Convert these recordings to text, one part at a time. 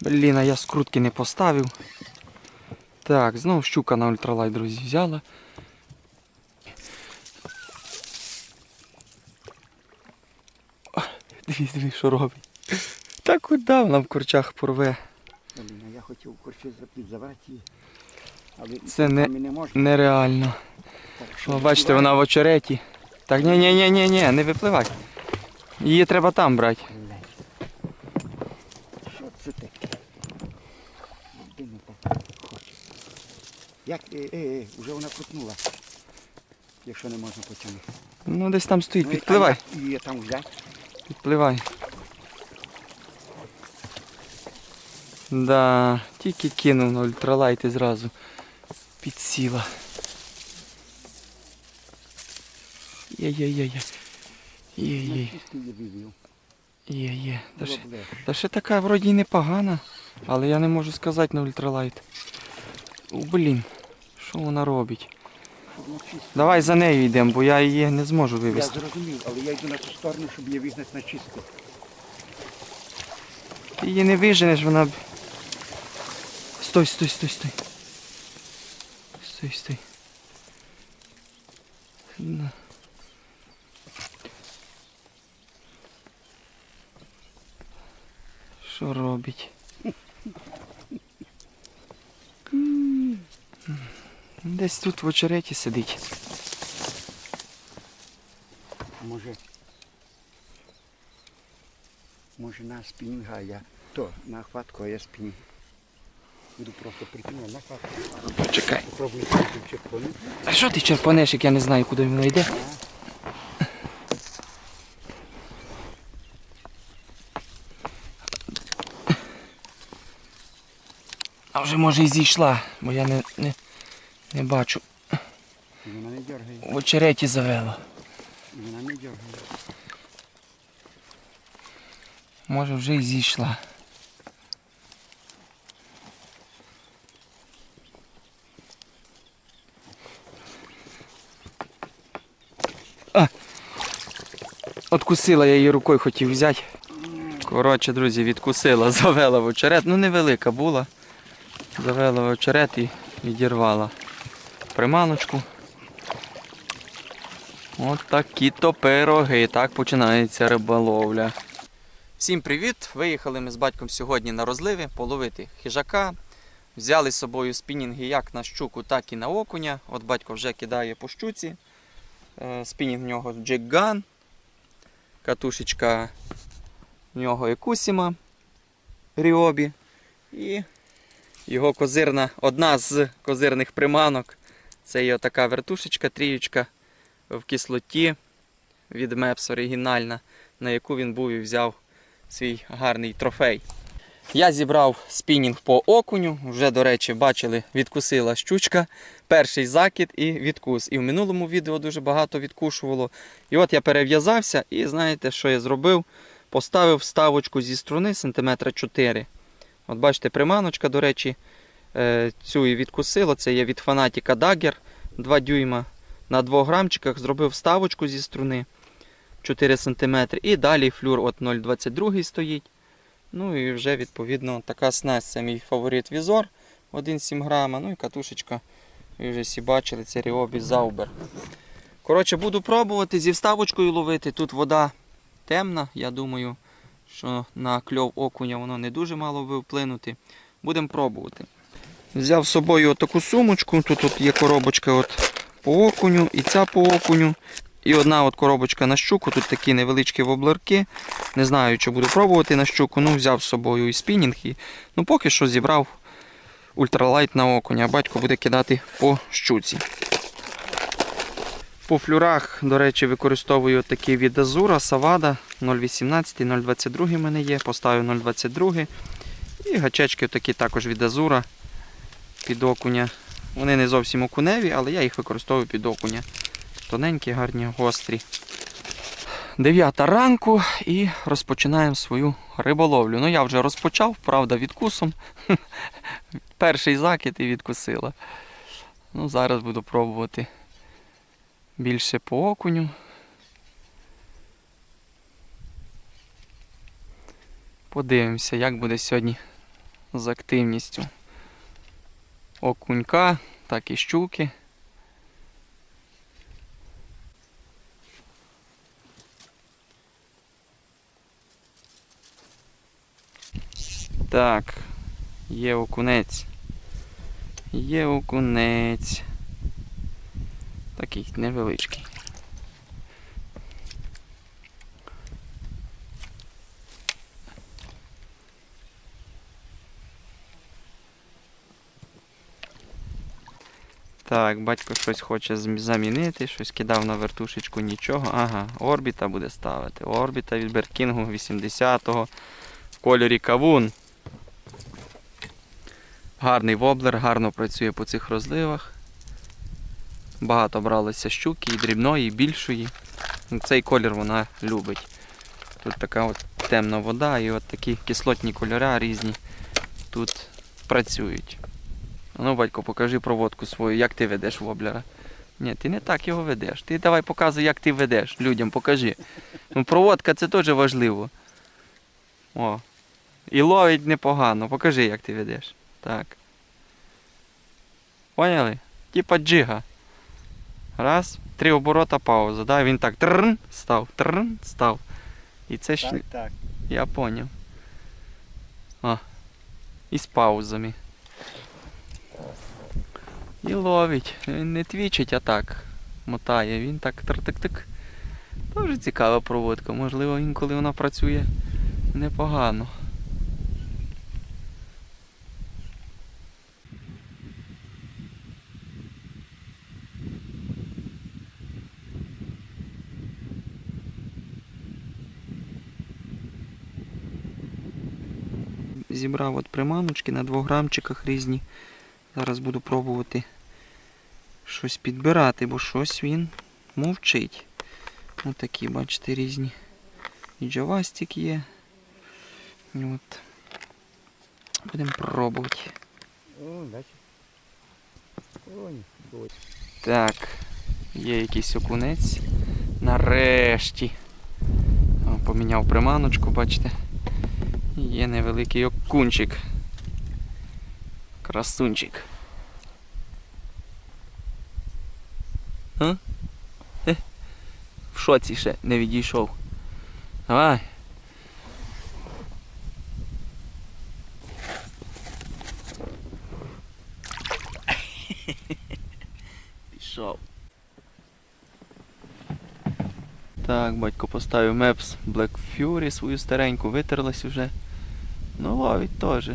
Блін, а я скрутки не поставив. Так, знову щука на ультралайт, друзі, взяла. О, Дивись, дивись, що робить. Та куди вона в корчах порве? Блін, а я хотів корчі підзавати. Але Це не- не можна. Нереально. Що бачите, вона в очереті. Так, ні, ні, ні, ні, ні, не випливай. Її треба там брати. Блядь. Що це таке? Людина така. Як, е, е, е, вже вона крутнула. Якщо не можна потягнути. Ну десь там стоїть, Ну, підпливай. а як Її там взяти. Підпливай. Да, тільки кинув на ультралайт і зразу підсіла. Є-є-є-є. Є-є. Є-є. Та ще, та ще така вроді й непогана, але я не можу сказати на ультралайт. О, блін, що вона робить? Давай за нею йдемо, бо я її не зможу вивезти. Я зрозумів, але я йду на ту сторону, щоб її вигнати на чисто. Ти її не виженеш, вона. б- Стой, стой, стой, стой. Стой, стой. На. Що робить? Десь тут в очереті сидить. Може. Може на спінінга, я то на хватку, а я спінінг. Буду просто прикинути на хватку. Почекай. Попробую тут. А що ти черпанеш, як я не знаю, куди воно йде? А вже може і зійшла, бо я не, не, не бачу. Вона не дергає. В очереті завело. І Вона не дергає. Може вже і зійшла. А! Откусила я її рукою хотів взяти. Коротше, друзі, відкусила, завела в очерет. Ну невелика була. Завела в очерет і відірвала приманочку. От такі то пироги. Так починається риболовля. Всім привіт! Виїхали ми з батьком сьогодні на розливи половити хижака. Взяли з собою спінінги як на щуку, так і на окуня. От батько вже кидає по щуці. Е, Спінінг в нього джекган. Катушечка в нього екусіма ріобі. І його козирна, одна з козирних приманок. Це є така вертушечка, тріючка в кислоті від Мепс оригінальна, на яку він був і взяв свій гарний трофей. Я зібрав спінінг по окуню. Вже, до речі, бачили, відкусила щучка. Перший закид і відкус. І в минулому відео дуже багато відкушувало. І от я перев'язався, і знаєте, що я зробив? Поставив вставочку зі струни сантиметра 4. От бачите, приманочка, до речі, цю і відкусило. Це є від фанатіка Dagger 2 дюйма. На 2 грамчиках зробив вставочку зі струни 4 см. І далі флюр от 0,22 стоїть. Ну і вже відповідно така снасть. Це мій фаворит візор 1,7 грама. Ну і катушечка. Ви вже всі бачили, це Ryobi Zauber. Коротше, буду пробувати зі вставочкою ловити. Тут вода темна. Я думаю, що на кльов окуня воно не дуже мало би вплинути. Будемо пробувати. Взяв з собою таку сумочку. Тут от є коробочка от по окуню і ця по окуню. І одна от коробочка на щуку, тут такі невеличкі воблерки. Не знаю, чи буду пробувати на щуку. Ну, взяв з собою і спінінг. І, ну, поки що зібрав ультралайт на окуня. Батько буде кидати по щуці. По флюрах, до речі, використовую такі від Азура, Савада 0,18, 0,22 в мене є, поставив 0,22. І гачечки такі також від Азура під окуня. Вони не зовсім окуневі, але я їх використовую під окуня. Тоненькі, гарні, гострі. Дев'ята ранку і розпочинаємо свою риболовлю. Ну я вже розпочав, правда, відкусом. Перший закид і відкусила. Ну, зараз буду пробувати більше по окуню. Подивимося, як буде сьогодні з активністю окунька, так і щуки. Так, є окунець. Є окунець. Такий невеличкий. Так, батько щось хоче замінити, щось кидав на вертушечку, нічого. Ага, орбіта буде ставити. Орбіта від Беркінгу 80-го в кольорі кавун. Гарний воблер, гарно працює по цих розливах. Багато бралося щуки, і дрібної, і більшої. Ну, Цей колір вона любить. Тут така от темна вода і от такі кислотні кольори різні тут працюють. Ну, батько, покажи проводку свою, як ти ведеш воблера. Ні, ти не так його ведеш. Ти давай показуй, як ти ведеш. Людям покажи. Ну, проводка це теж важливо. О. І ловить непогано. Покажи, як ти ведеш. Так. Поняли? Типа джига. Раз, три оборота, пауза. Да? Він так трн став, трн став. І це ж Так, так. я поняв. А. І з паузами. І ловить. Він не твічить, а так. Мотає. Він так тик-тик-тик. Дуже цікава проводка. Можливо, інколи вона працює непогано. Зібрав от приманочки на 2 грамчиках різні. Зараз буду пробувати щось підбирати, бо щось він мовчить. Ось такі, бачите, різні. І джавастик є. От. Будемо пробувати. Так, є якийсь окунець. Нарешті. О, поміняв приманочку, бачите. Є невеликий окунчик. Красунчик. А? Е, в шоці ще не відійшов. Давай. Пішов. Так, батько поставив Maps Black Fury свою стареньку, витерлась уже. Ну, ловить теж.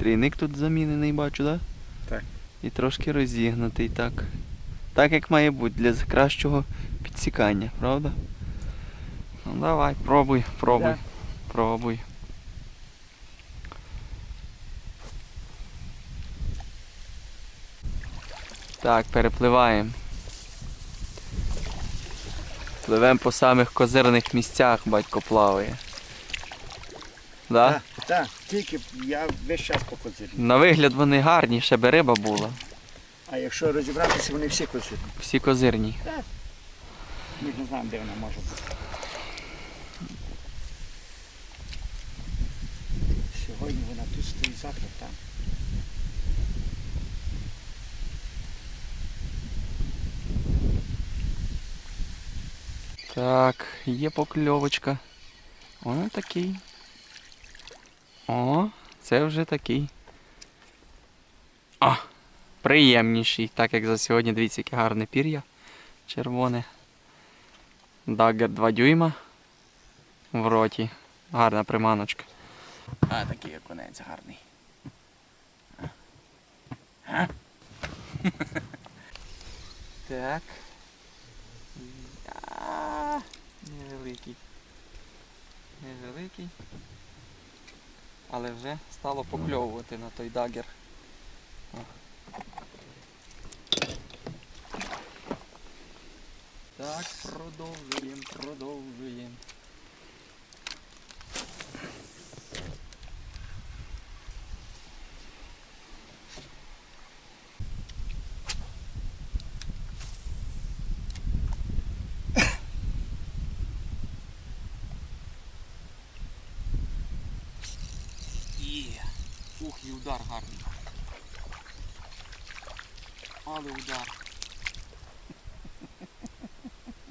Трійник тут замінений, бачу, да? Так. І трошки розігнутий, так. Так як має бути для кращого підсікання, правда? Ну давай, пробуй, пробуй, Да. пробуй. Так, перепливаємо. Пливемо по самих козирних місцях, батько плаває. Да? Так, так, тільки я весь час по козирні. На вигляд вони гарні, ще би риба була. А якщо розібратися, вони всі козирні. Всі козирні. Ми не знаємо, де вона може бути. Сьогодні вона тут стоїть, завтра там. Так, є покльовочка. О, такий. О, це вже такий. О, приємніший, так як за сьогодні. Дивіться, яке гарне пір'я. Червоне. Дагер 2 дюйма. В роті. Гарна приманочка. А, такий окунець гарний. Так. А, Невеликий. Невеликий. Але вже стало покльовувати на той дагер. Так, продовжуємо, продовжуємо. Ух, і удар гарний. Але удар.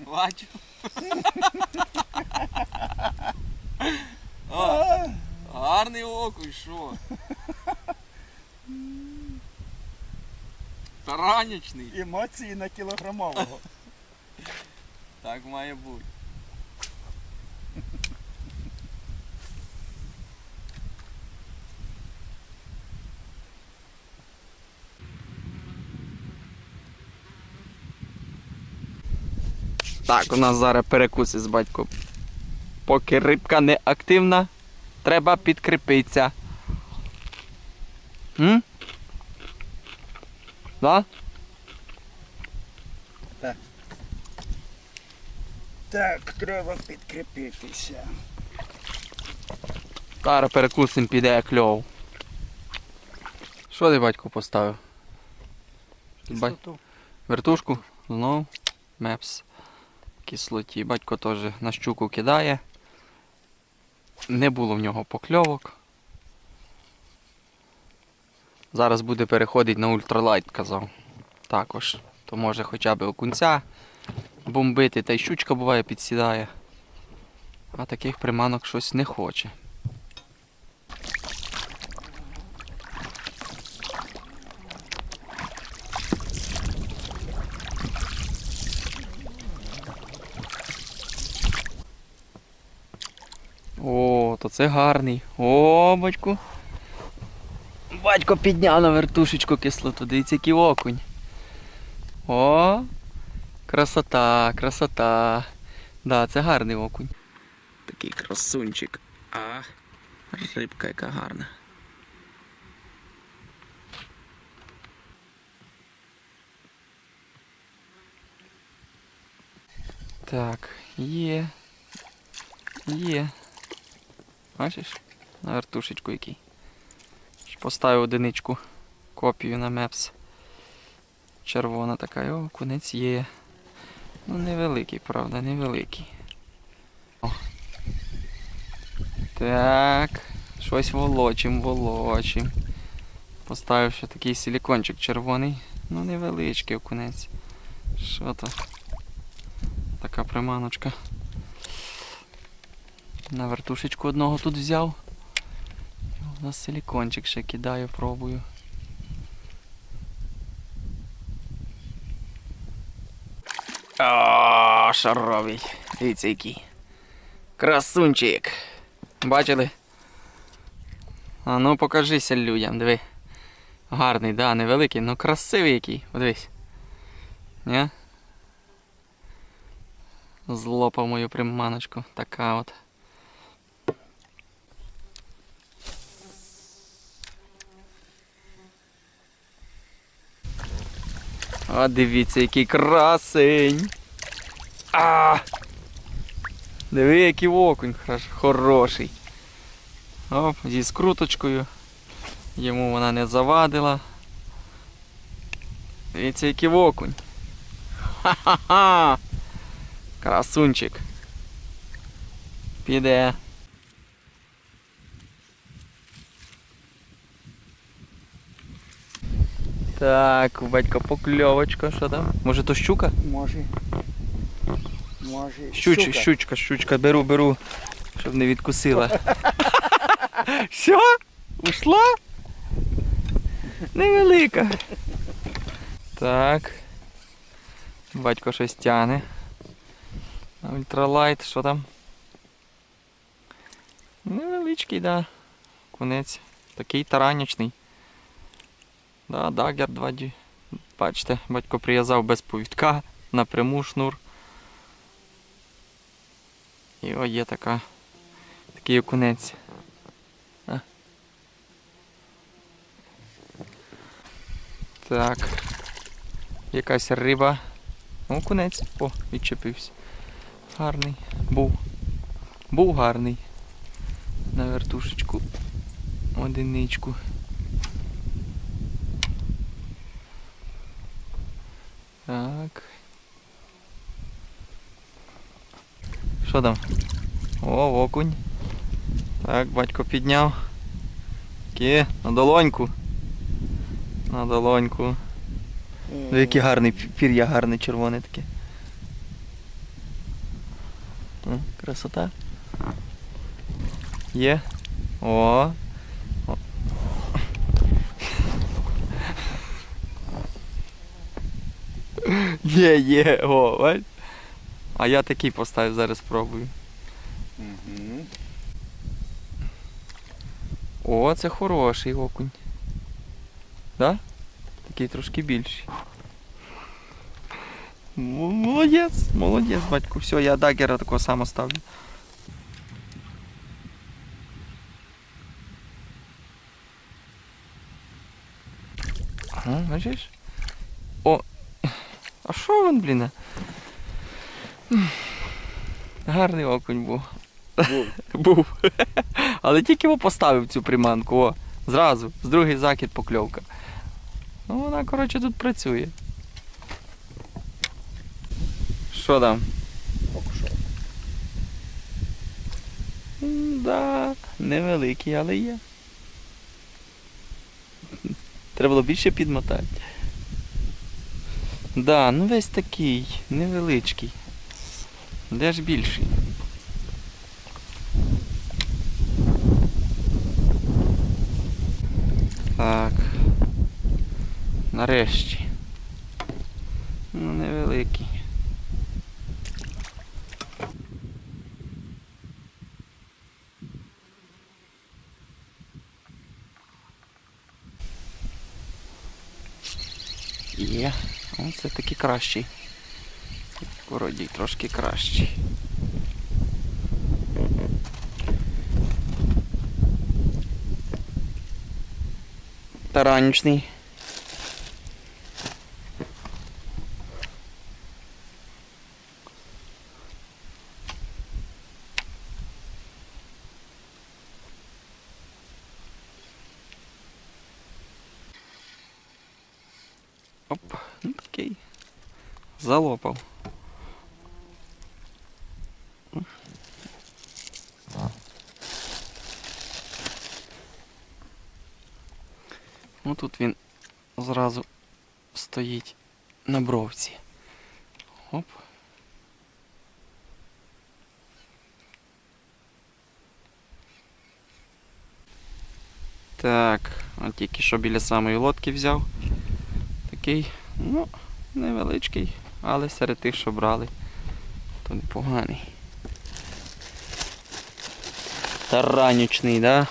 Бачу. О, гарний окунь, що? Таранячний. Емоції на кілограмового. Так має бути. Так, у нас зараз перекуси з батьком. Поки рибка не активна, треба підкріпитися. М? Да? Так, Так, треба підкріпитися. Зараз перекусим піде як льов. Що ти батько поставив? Бать... Вертушку? Знову мепс. Кислоті. Батько теж на щуку кидає. Не було в нього покльовок. Зараз буде переходити на ультралайт, казав. Також. То може хоча б окунця бомбити, та й щучка буває підсідає. А таких приманок щось не хоче. О, то це гарний. О, батьку. Батько підняв на вертушечку кислоту. Дивіться, який окунь. О, красота, красота. Да, це гарний окунь. Такий красунчик. А, рибка яка гарна. Так, є. Є. Бачиш? На вертушечку який. Поставив одиничку копію на Мепс. Червона така, о, кунець є. Ну невеликий, правда, невеликий. О. Так, щось волочим, волочим. Поставив ще такий силікончик червоний. Ну невеличкий окунець. Що то? Така приманочка. На вертушечку одного тут взяв. У нас силікончик ще кидаю, пробую. О, шаровий. Дивіться який. Красунчик. Бачили? А ну покажися людям, диви. Гарний, да, невеликий, але красивий який. Подивись. Ні? Злопав мою приманочку. Така от. А дивіться, який красень. А! Диви, який окунь хороший. Оп, зі скруточкою. Йому вона не завадила. Дивіться, який окунь. Ха-ха-ха! Красунчик. Піде. Так, у батька покльовочка, що там? Може то щука? Може. Може. Щуч, щука. щучка, щучка, беру, беру, щоб не відкусила. Що? Ушла? Невелика. Так. Батько щось тяне. Ультралайт, що там? Невеличкий, да. Кунець. Такий таранячний. Да, дагер 2 ді. Бачите, батько прив'язав без повідка напряму шнур. І о, є така. Такий окунець. Так. Якась риба. Окунець. О, відчепився. Гарний. Був. Був гарний. На вертушечку. Одиничку. Так. Що там? О, окунь. Так, батько підняв. Таке, на долоньку. На долоньку. Ну, який гарний пір'я гарне червоне таке. Красота. Є. О. Є, є, о, бач. А я такий поставив, зараз спробую. Мгм. О, це хороший окунь. Да? Такий трошки більший. Молодець, молодець, батько. Все, я дагера такого само ставлю. Бачиш? О! А що він, блін? Гарний окунь був. Був. Був. Але тільки його поставив цю приманку, о, зразу, з другий закид покльовка. Ну вона, коротше, тут працює. Що там? Що. Да, невеликий, але є. Треба було більше підмотати. Да, ну весь такий, невеличкий. Де ж більший? Так. Нарешті. Ну, невеликий. Є. Оце такий кращий. Вроді трошки кращий. Таранічний. Оп, ну такий. Залопав. Ну тут він зразу стоїть на бровці. Оп. Так, от тільки що біля самої лодки взяв. Такий, ну, невеличкий, але серед тих, що брали, то непоганий. Таранючний, да?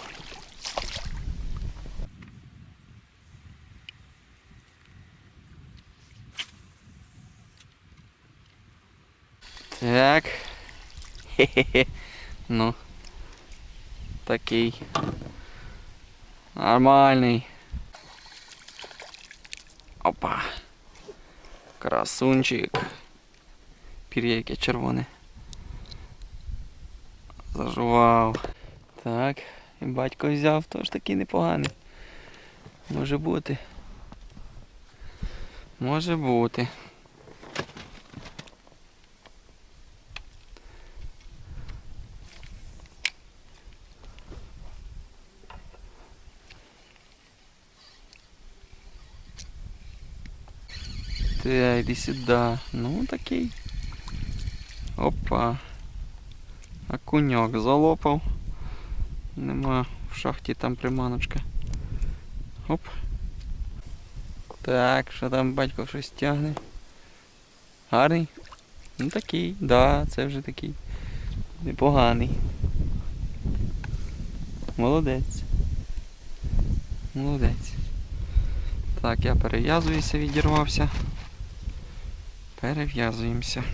Так. Хе-хе-хе. Ну. Такий. Нормальний. Опа. Красунчик. Пір'я яке червоне. Зажував. Так, і батько взяв, тож такий непоганий. Може бути. Може бути. Так, іди сюди. Ну такий. Опа. Окуньок залопав. Нема в шахті там приманочка. Оп. Так, що там батько щось тягне? Гарний? Ну такий, да, це вже такий. Непоганий. Молодець. Молодець. Так, я перев'язуюся, відірвався. Перев'язуємося.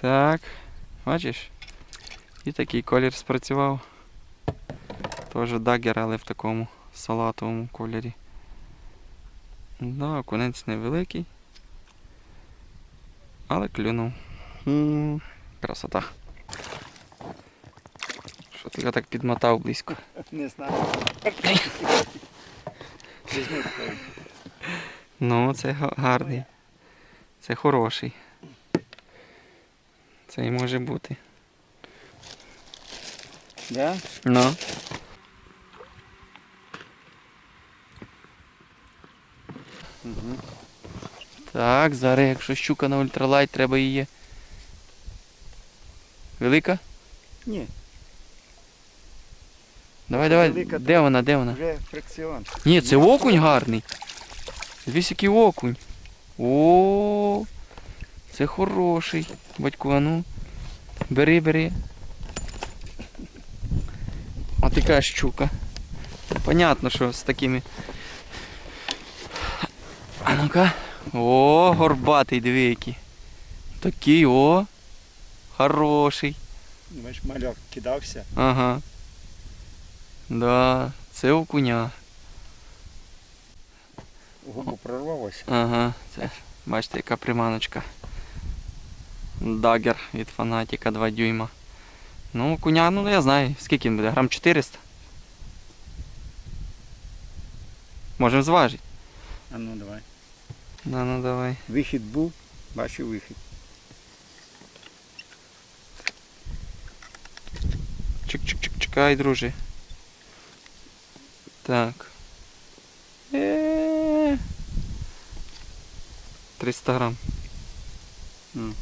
Так, бачиш? І такий колір спрацював. Теж дагер, але в такому салатовому кольорі. Да, окунець невеликий. Але клюнув. Красота. Що ти так підмотав близько? Не знаю. Ну, це гарний. Це хороший. Це і може бути. Да? Ну. Угу. Так, зараз, якщо щука на ультралайт, треба її. Велика? Ні, Давай, давай. Велика, Де вона, де вона? вже фрикціон. Ні, це окунь гарний. Дивись, який окунь. О, це хороший. Батько, а ну. Бери, бери. А така щука. Понятно, що з такими. А ну-ка. О, горбатий, диви який. Такий, о. Хороший. Бач, мальок кидався. Ага. Да, це окуня. Губу прорвалося. Ага, це бачите, яка приманочка. Дагер від фанатіка 2 дюйма. Ну, куня, ну я знаю, скільки він буде, грам 400. Можемо зважити. А ну давай. Ну, ну давай. Вихід був, бачив вихід. Чик-чик-чик, чекай, друже. Так. Е. 300 грам. М.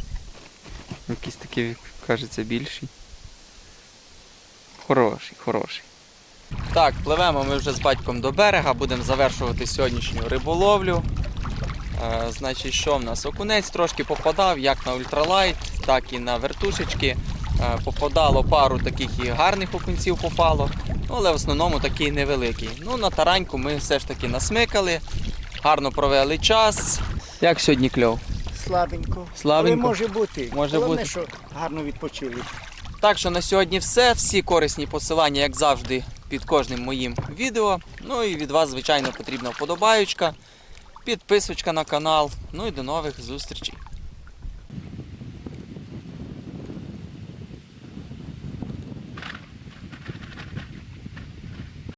Якийсь такий, кажеться, більший. Хороший, хороший. Так, пливемо ми вже з батьком до берега, будемо завершувати сьогоднішню риболовлю. Е, значить, що в нас? Окунець трошки попадав, як на ультралайт, так і на вертушечки. Е, попадало пару таких і гарних окунців попало, але в основному такий невеликий. Ну, на тараньку ми все ж таки насмикали, гарно провели час. Як сьогодні кльов? Слабенько. Слабенько? Але може бути. Може Головне, бути. що гарно відпочили. Так що на сьогодні все. Всі корисні посилання, як завжди, під кожним моїм відео. Ну і від вас, звичайно, потрібна вподобаючка, підписочка на канал. Ну і до нових зустрічей.